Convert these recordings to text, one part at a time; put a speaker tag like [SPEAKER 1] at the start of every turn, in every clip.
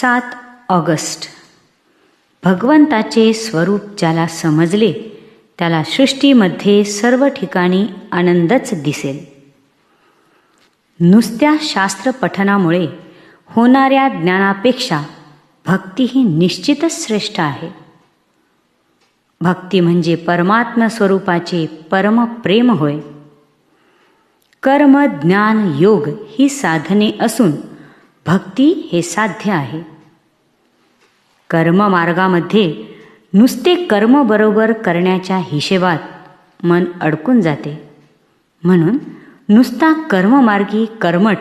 [SPEAKER 1] सात ऑगस्ट. भगवंताचे स्वरूप ज्याला समजले त्याला सृष्टीमध्ये सर्व ठिकाणी आनंदच दिसेल. नुसत्या शास्त्र पठनामुळे होणाऱ्या ज्ञानापेक्षा भक्ती ही निश्चितच श्रेष्ठ आहे. भक्ती म्हणजे परमात्म स्वरूपाचे परमप्रेम होय. कर्म ज्ञान योग ही साधने असून भक्ती हे साध्य आहे. कर्ममार्गामध्ये नुसते कर्म बरोबर करण्याच्या हिशेबात मन अडकून जाते. म्हणून नुसता कर्ममार्गी कर्मठ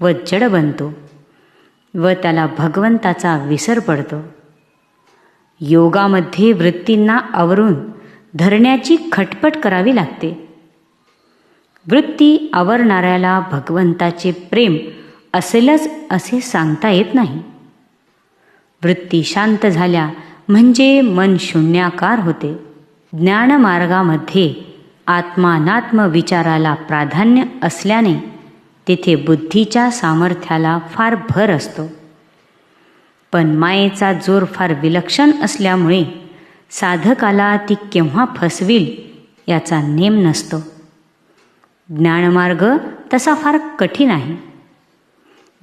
[SPEAKER 1] व जड बनतो व त्याला भगवंताचा विसर पडतो. योगामध्ये वृत्तींना आवरून धरण्याची खटपट करावी लागते. वृत्ती आवरणाऱ्याला भगवंताचे प्रेम असेलच असे सांगता येत नाही. वृत्ती शांत झाल्या म्हणजे मन शून्याकार होते. ज्ञानमार्गामध्ये आत्मानात्म विचाराला प्राधान्य असल्याने तेथे बुद्धीच्या सामर्थ्याला फार भर असतो. पण मायेचा जोर फार विलक्षण असल्यामुळे साधकाला ती केव्हा फसवील याचा नेम नसतो. ज्ञानमार्ग तसा फार कठीण आहे.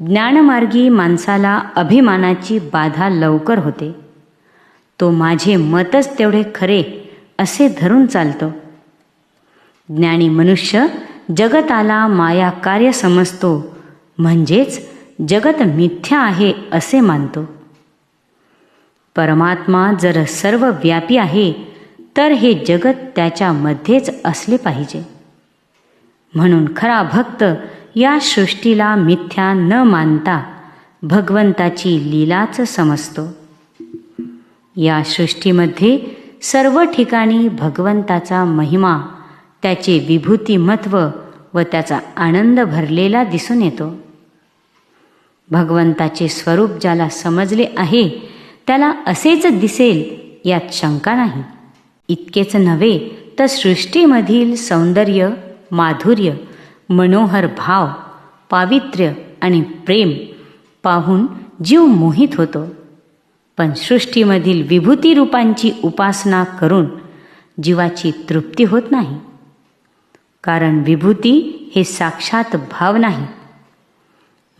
[SPEAKER 1] ज्ञानमार्गी माणसाला अभिमानाची बाधा लवकर होते. तो माझे मतच तेवढे खरे असे धरून चालतो. ज्ञानी मनुष्य जगताला माया कार्य समजतो म्हणजेच जगत मिथ्या आहे असे मानतो. परमात्मा जर सर्व व्यापी आहे तर हे जगत त्याच्यामध्येच असले पाहिजे. म्हणून खरा भक्त या सृष्टीला मिथ्या न मानता भगवंताची लीलाच समजतो. या सृष्टीमध्ये सर्व ठिकाणी भगवंताचा महिमा त्याचे विभूतिमत्व व त्याचा आनंद भरलेला दिसून येतो. भगवंताचे स्वरूप ज्याला समजले आहे त्याला असेच दिसेल यात शंका नाही. इतकेच नव्हे तर सृष्टीमधील सौंदर्य माधुर्य मनोहर भाव पावित्र्य आणि प्रेम पाहून जीव मोहित होतो. पण सृष्टीमधील विभूती रूपांची उपासना करून जीवाची तृप्ती होत नाही. कारण विभूती हे साक्षात भाव नाही.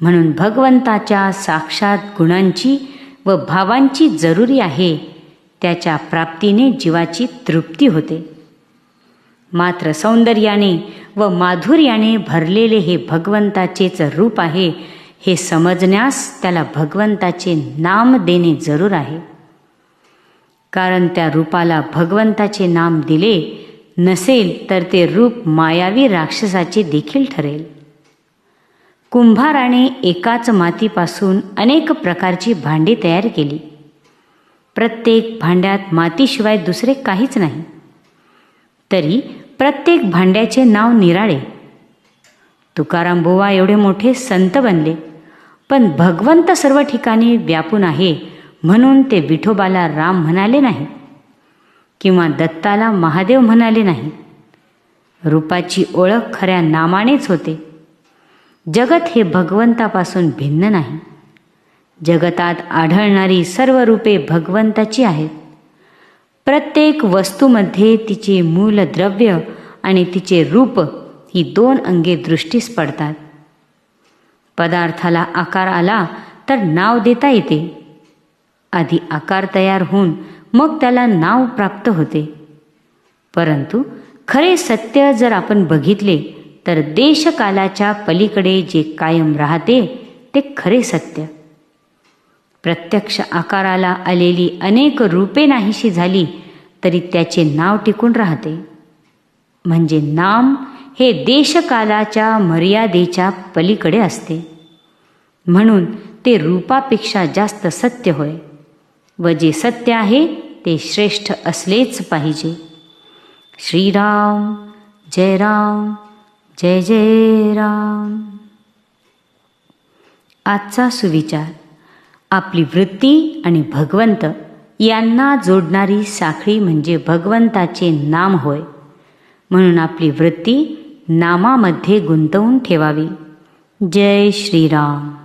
[SPEAKER 1] म्हणून भगवंताच्या साक्षात गुणांची व भावांची जरुरी आहे त्याच्या प्राप्तीने जीवाची तृप्ती होते. मात्र सौंदर्याने व माधुर्याने भरलेले हे भगवंताचेच रूप आहे हे समजण्यास त्याला भगवंताचे नाम देणे जरूर आहे. कारण त्या रूपाला भगवंताचे नाम दिले नसेल तर ते रूप मायावी राक्षसाचे देखील ठरेल. कुंभाराने एकाच मातीपासून अनेक प्रकारची भांडी तयार केली. प्रत्येक भांड्यात मातीशिवाय दुसरे काहीच नाही. तरी प्रत्येक भांड्याचे नाव निराळे. तुकाराम बुवा एवढे मोठे संत बनले पण भगवंत सर्व ठिकाणी व्यापून आहे म्हणून ते विठोबाला राम म्हणाले नाही किंवा दत्ताला महादेव म्हणाले नाही. रूपाची ओळख खऱ्या नामानेच होते. जगत हे भगवंतापासून भिन्न नाही. जगतात आढळणारी सर्व रूपे भगवंताची आहेत. प्रत्येक वस्तूमध्ये तिचे मूलद्रव्य आणि तिचे रूप ही दोन अंगे दृष्टीस पडतात. पदार्थाला आकार आला तर नाव देता येते. आधी आकार तयार होऊन मग त्याला नाव प्राप्त होते. परंतु खरे सत्य जर आपण बघितले तर देशकालाच्या पलीकडे जे कायम राहते ते खरे सत्य. प्रत्यक्ष आकाराला आलेली अनेक रूपे नाहीशी झाली तरी त्याचे नाव टिकून राहते. म्हणजे नाम हे देशकालाच्या मर्यादेच्या पलीकडे असते. म्हणून ते रूपापेक्षा जास्त सत्य होय व जे सत्य आहे ते श्रेष्ठ असलेच पाहिजे. श्रीराम जय राम जय जय राम. आजचा सुविचार. आपली वृत्ती आणि भगवंत यांना जोडणारी साखळी म्हणजे भगवंताचे नाम होय. म्हणून आपली वृत्ती नामामध्ये गुंतवून ठेवावी. जय श्रीराम.